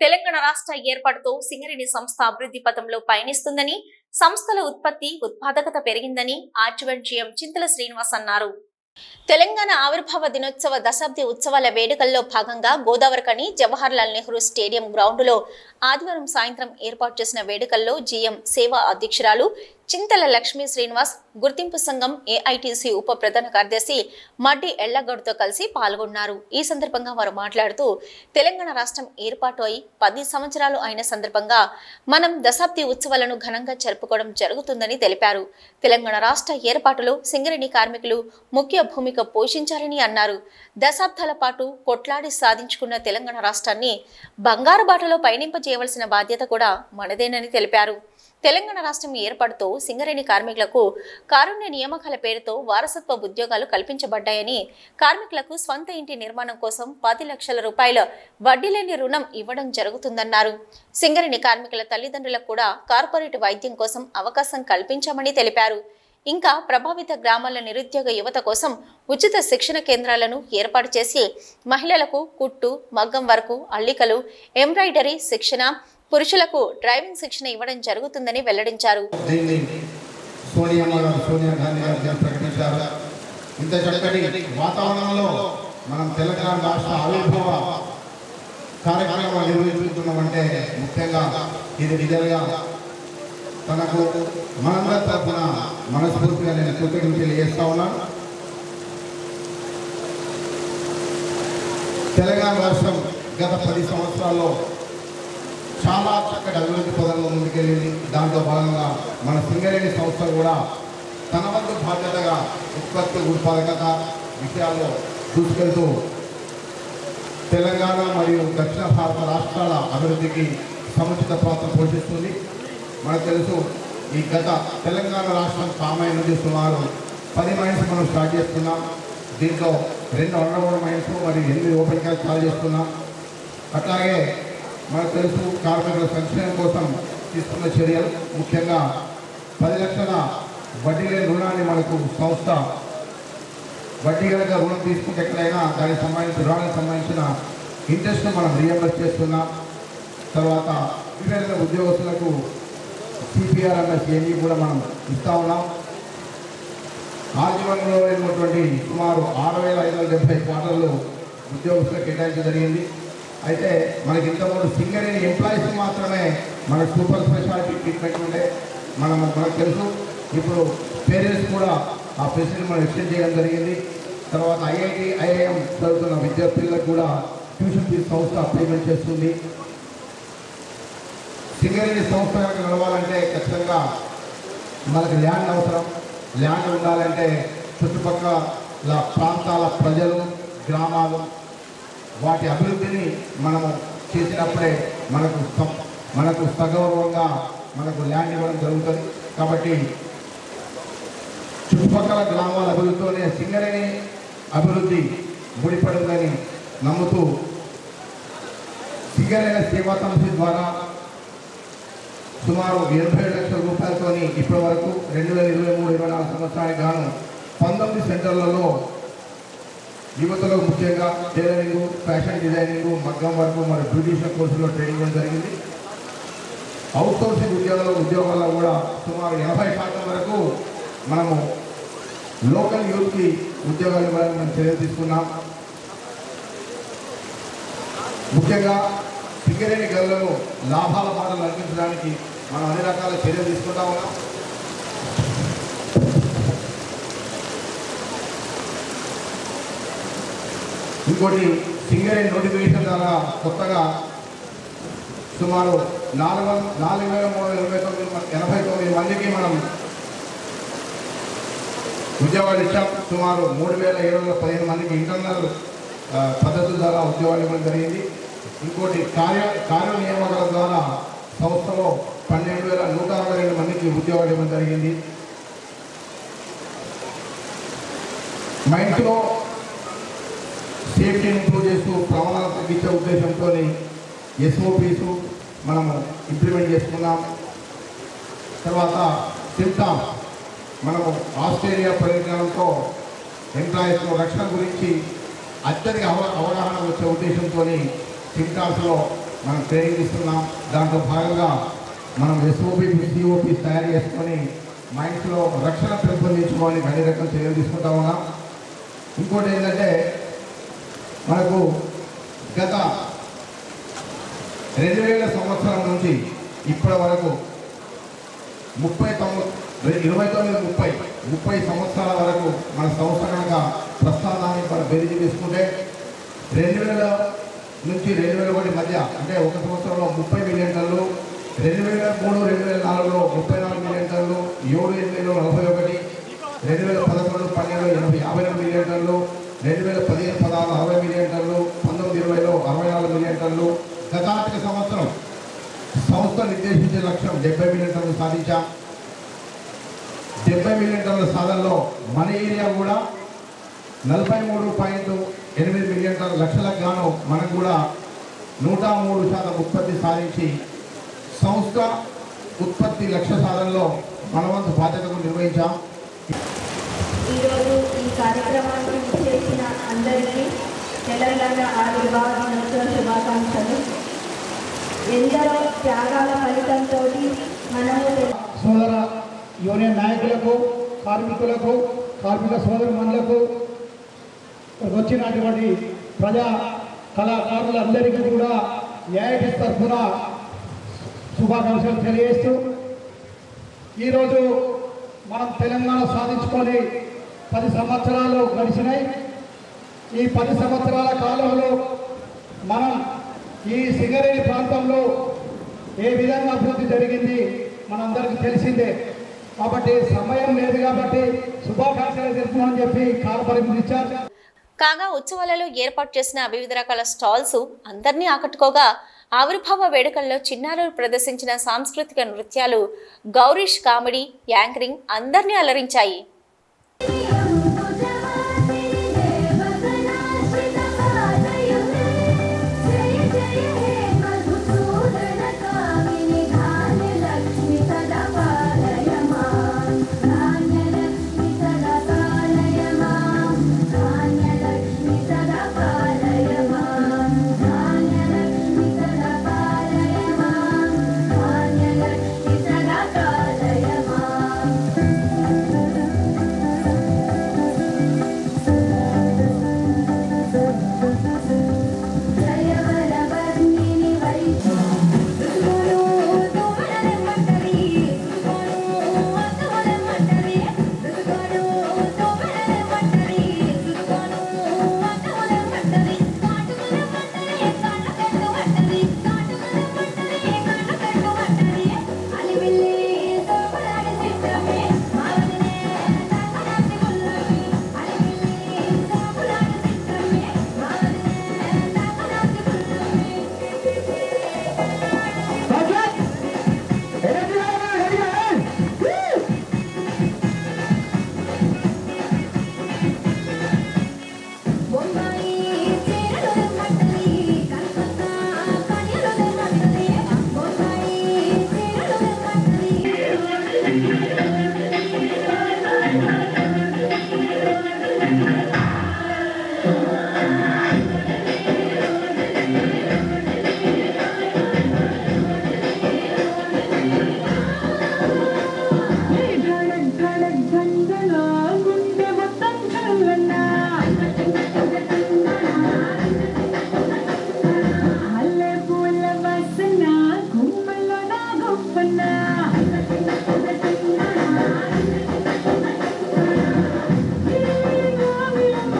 తెలంగాణ రాష్ట్ర ఏర్పాటుతో సింగరేణి సంస్థ అభివృద్ధి పథంలో పయనిస్తుందని సంస్థల ఉత్పత్తి ఉత్పాదకత పెరిగిందని ఆర్చివన్ జిఎం చింతల శ్రీనివాస్ అన్నారు. తెలంగాణ ఆవిర్భావ దినోత్సవ దశాబ్ది ఉత్సవాల వేడుకల్లో భాగంగా గోదావరికని జవహర్లాల్ నెహ్రూ స్టేడియం గ్రౌండ్లో ఆదివారం సాయంత్రం ఏర్పాటు చేసిన వేడుకల్లో జీఎం సేవా అధ్యక్షురాలు చింతల లక్ష్మీ శ్రీనివాస్ గుర్తింపు సంఘం ఏఐటిసి ఉప ప్రధాన కార్యదర్శి మడ్డి ఎళ్ళగౌడ్తో కలిసి పాల్గొన్నారు. ఈ సందర్భంగా వారు మాట్లాడుతూ తెలంగాణ రాష్ట్రం ఏర్పాటు అయి పది సంవత్సరాలు అయిన సందర్భంగా మనం దశాబ్ది ఉత్సవాలను ఘనంగా జరుపుకోవడం జరుగుతుందని తెలిపారు. తెలంగాణ రాష్ట్ర ఏర్పాటులో సింగరేణి కార్మికులు ముఖ్య భూమిక పోషించాలని అన్నారు. దశాబ్దాల పాటు కొట్లాడి సాధించుకున్న తెలంగాణ రాష్ట్రాన్ని బంగారు బాటలో పయనింపజేయవలసిన బాధ్యత కూడా మనదేనని తెలిపారు. తెలంగాణ రాష్ట్రం ఏర్పాటుతో సింగరేణి కార్మికులకు కారుణ్య నియామకాల పేరుతో వారసత్వ ఉద్యోగాలు కల్పించబడ్డాయని కార్మికులకు స్వంత ఇంటి నిర్మాణం కోసం పది లక్షల రూపాయల వడ్డీ లేని రుణం ఇవ్వడం జరుగుతుందన్నారు. సింగరేణి కార్మికుల తల్లిదండ్రులకు కూడా కార్పొరేట్ వైద్యం కోసం అవకాశం కల్పించామని తెలిపారు. ఇంకా ప్రభావిత గ్రామాల నిరుద్యోగ యువత కోసం ఉచిత శిక్షణ కేంద్రాలను ఏర్పాటు చేసి మహిళలకు కుట్టు మగ్గం వరకు అల్లికలు ఎంబ్రాయిడరీ శిక్షణ పురుషులకు డ్రైవింగ్ శిక్షణ ఇవ్వడం జరుగుతుందని వెల్లడించారు. ఇంత చక్కటి వాతావరణంలో మనం తెలంగాణ రాష్ట్ర ఆవిర్భావ కార్యక్రమాలు నిర్వహించుకుంటున్నామంటే ముఖ్యంగా ఇది నిజంగా తనకు మనందరి తరఫున మనస్ఫూర్తిగా నేను కృతజ్ఞతలు తెలియజేస్తా ఉన్నా తెలంగాణ రాష్ట్రం గత పది సంవత్సరాల్లో చాలా చక్కటి అభివృద్ధి పదంలో ముందుకెళ్ళింది. దాంట్లో భాగంగా మన సింగరేణి సంస్థ కూడా తన వంతు బాధ్యతగా ఉత్పత్తి ఉత్పాదకత విషయాల్లో దూసుకెళ్తూ తెలంగాణ మరియు దక్షిణ భారత రాష్ట్రాల అభివృద్ధికి సముచిత పాత్ర పోషిస్తుంది. మనకు తెలుసు ఈ గత తెలంగాణ రాష్ట్రం కామాయి నుండి సుమారు పది మైన్స్ మనం స్టార్ట్ చేసుకున్నాం దీంట్లో రెండు అండర్గ్రౌండ్ మైన్స్ మరియు ఎనిమిది ఓపెన్ క్యాస్ట్ చాలు చేసుకున్నాం అట్లాగే మనకు తెలుసు కార్మికుల సంక్షేమం కోసం తీసుకున్న చర్యలు. ముఖ్యంగా పది లక్షల వడ్డీ లేని రుణాన్ని మనకు సంస్థ వడ్డీ కనుక రుణం తీసుకుంటే ఎక్కడైనా దానికి సంబంధించిన రుణానికి సంబంధించిన ఇంట్రెస్ట్ మనం రియంబర్స్ చేస్తున్నాం. తర్వాత వివిధ ఉద్యోగస్తులకు సిపిఆర్ఎంఎస్ ఏమి కూడా మనం ఇస్తా ఉన్నాం. ఆజీవనంలో ఉన్నటువంటి సుమారు ఆరు వేల ఐదు వందల డెబ్బై క్వార్టర్లు ఉద్యోగస్తులకు కేటాయించడం జరిగింది. అయితే మనకి ఇంతకుముందు సింగరేణి ఎంప్లాయీస్ మాత్రమే మన సూపర్ స్పెషాలిటీ ట్రీట్మెంట్ ఉండే. మనం మనకు తెలుసు. ఇప్పుడు పేరెంట్స్ కూడా ఆ ఫెసిలిటీ మనం ఎక్స్టెండ్ చేయడం జరిగింది. తర్వాత ఐఐటి ఐఐఎం చదువుతున్న విద్యార్థులకు కూడా ట్యూషన్ ఫీజు సంస్థ పేమెంట్ చేస్తుంది. సింగరేణి సంస్థ కనుక నడవాలంటే ఖచ్చితంగా మనకు ల్యాండ్ అవసరం. ల్యాండ్ ఉండాలంటే చుట్టుపక్కల ప్రాంతాల ప్రజలు గ్రామాలు వాటి అభివృద్ధిని మనము చేసినప్పుడే మనకు మనకు సగౌరవంగా మనకు ల్యాండ్ ఇవ్వడం జరుగుతుంది. కాబట్టి చుట్టుపక్కల గ్రామాల అభివృద్ధితోనే సింగరేణి అభివృద్ధి ముడిపడిందని నమ్ముతూ సింగరేణి సేవా సంస్థ ద్వారా సుమారు ఎనభై ఏడు లక్షల రూపాయలతోని ఇప్పటి వరకు రెండు వేల ఇరవై మూడు ఇరవై నాలుగు సంవత్సరానికి గాను పంతొమ్మిది సెంటర్లలో యువతలో ముఖ్యంగా టైలరింగ్ ఫ్యాషన్ డిజైనింగ్ మగ్గం వరకు మరియు బ్యూటీషియన్ కోర్సులో ట్రైనింగ్ ఇవ్వడం జరిగింది. అవుట్ సోర్సింగ్ ఉద్యోగాల ఉద్యోగాల్లో కూడా సుమారు ఎనభై శాతం వరకు మనము లోకల్ యూత్కి ఉద్యోగాలు ఇవ్వాలని మనం చర్య తీసుకున్నాం. ముఖ్యంగా సింగరేణి గల్లను లాభాల బాటలు అందించడానికి మనం అన్ని రకాల చర్యలు తీసుకుంటా ఉన్నాం. ఇంకోటి సింగరేణి నోటిఫికేషన్ ద్వారా కొత్తగా సుమారు నాలుగు నాలుగు వేల మూడు వందల ఇరవై తొమ్మిది ఎనభై తొమ్మిది మందికి మనం ఉద్యోగాలు ఇచ్చాం. సుమారు మూడు వేల ఏడు వందల పదిహేను మందికి ఇంటర్నల్ పద్ధతుల ద్వారా ఉద్యోగాలు ఇవ్వడం జరిగింది. ఇంకోటి కార్య కార్యనియామకాల ద్వారా సంస్థలో పన్నెండు వేల నూట అరవై రెండు మందికి ఉద్యోగాలు ఇవ్వడం జరిగింది. మైండ్లో సేఫ్టీని ఇంప్రూవ్ చేస్తూ ప్రమాణాలు తగ్గించే ఉద్దేశంతో ఎస్ఓపీస్ మనము ఇంప్లిమెంట్ చేసుకున్నాం. తర్వాత సిమ్టామ్ మనము ఆస్ట్రేలియా పరిజ్ఞానంతో ఎంప్లాయీస్ రక్షణ గురించి అత్యధిక అవ అవగాహన వచ్చే ఉద్దేశంతో సిమ్టామ్స్లో మనం ట్రైనింగ్ ఇస్తున్నాం. దాంట్లో భాగంగా మనం ఎస్ఓపి సిఓపి తయారు చేసుకొని మా ఇంట్లో రక్షణ పెంపొందించుకోవాలి అన్ని రకాల చర్యలు తీసుకుంటా ఉన్నాం. ఇంకోటి ఏంటంటే మనకు గత రెండు వేల సంవత్సరం నుంచి ఇప్పటి వరకు ముప్పై తొమ్మిది ఇరవై తొమ్మిది ముప్పై ముప్పై సంవత్సరాల వరకు మన సంస్థ ప్రస్థానాన్ని మన బెరిజి తీసుకుంటే రెండు వేల నుంచి రెండు వేల ఒకటి మధ్య అంటే ఒక సంవత్సరంలో ముప్పై మిలియన్ టన్నులు రెండు వేల మూడు రెండు వేల నాలుగులో ముప్పై నాలుగు మిలియన్ టన్లు ఏడు ఎనిమిదిలో నలభై ఒకటి రెండు వేల పదకొండు పన్నెండు ఎనభై యాభై రెండు మిలియన్ టన్లు రెండు వేల పదిహేను పదహారు అరవై మిలియన్ టన్లు పంతొమ్మిది ఇరవైలో అరవై నాలుగు మిలియన్ టన్లు గత ఆర్థిక సంవత్సరం సంస్థ నిర్దేశించే లక్ష్యం డెబ్బై మిలియన్ టన్లు సాధించాం. డెబ్బై మిలియన్ టన్ల సాధనలో మన ఏరియా కూడా నలభై మూడు పాయింట్ ఎనిమిది మిలియన్ టన్ల లక్షలకు గాను మనకు కూడా నూట మూడు శాతం ఉత్పత్తి సాధించి సంస్థ ఉత్పత్తి లక్ష్య సాధనలో మన వంతు బాధ్యతను నిర్వహించాం. ఈరోజు ఈ కార్యక్రమాన్ని చేసిన అందరికీ తెలంగాణ ఆవిర్భావ దినోత్సవ శుభాకాంక్షలు. ఎందరో త్యాగాల ఫలితంతో మనము సోదర యూనియన్ నాయకులకు కార్మికులకు కార్మిక సోదరుమణులకు వచ్చినటువంటి ప్రజా కళాకారులందరికీ కూడా ఏఐటి తరఫున శుభాకాంక్షలు తెలియజేస్తూ ఈరోజు మనం తెలంగాణ సాధించుకొని పది సంవత్సరాలు గడిచినాయి. ఈ పది సంవత్సరాల కాలంలో మనం ఈ సింగరేణి ప్రాంతంలో ఏ విధంగా అభివృద్ధి జరిగింది మనందరికీ తెలిసిందే. కాబట్టి సమయం లేదు కాబట్టి శుభాకాంక్షలు తెలుపుమని చెప్పి కాల ఇచ్చారు. కాగా ఉత్సవాలలో ఏర్పాటు చేసిన వివిధ రకాల స్టాల్స్ అందరినీ ఆకట్టుకోగా ఆవిర్భావ వేడుకల్లో చిన్నారులు ప్రదర్శించిన సాంస్కృతిక నృత్యాలు గౌరీష్ కామెడీ యాంకరింగ్ అందరినీ అలరించాయి.